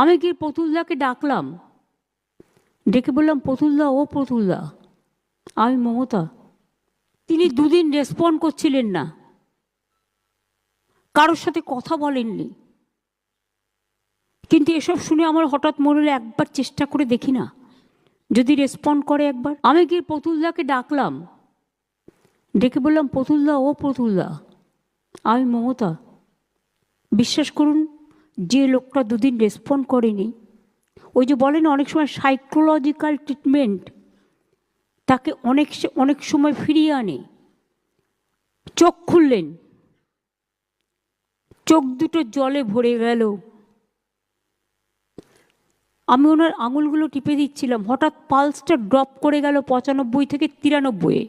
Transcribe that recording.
আমি গিয়ে প্রতুলদাকে ডাকলাম? ডেকে বললাম প্রতুলদা ও প্রতুলদা আমি মমতা। তিনি দুদিন রেসপন্ড করছিলেন না। কারোর সাথে কথা বলেননি। কিন্তু এসব শুনে আমার হঠাৎ মনে হলো, একবার চেষ্টা করে দেখি না। যদি রেসপন্ড করে একবার। আমি গিয়ে প্রতুলদাকে ডাকলাম? ডেকে বললাম প্রতুলদা ও প্রতুলদা আমি মমতা। বিশ্বাস করুন যে লোকটা দুদিন রেসপন্ড করেনি, ওই যে বলেন অনেক সময় সাইকোলজিক্যাল ট্রিটমেন্ট তাকে অনেক অনেক সময় ফিরিয়ে আনে। চোখ খুললেন। চোখ দুটো জলে ভরে গেল। আমি ওনার আঙুলগুলো টিপে দিচ্ছিলাম। হঠাৎ পালসটা ড্রপ করে গেল পঁচানব্বই থেকে তিরানব্বইয়ে।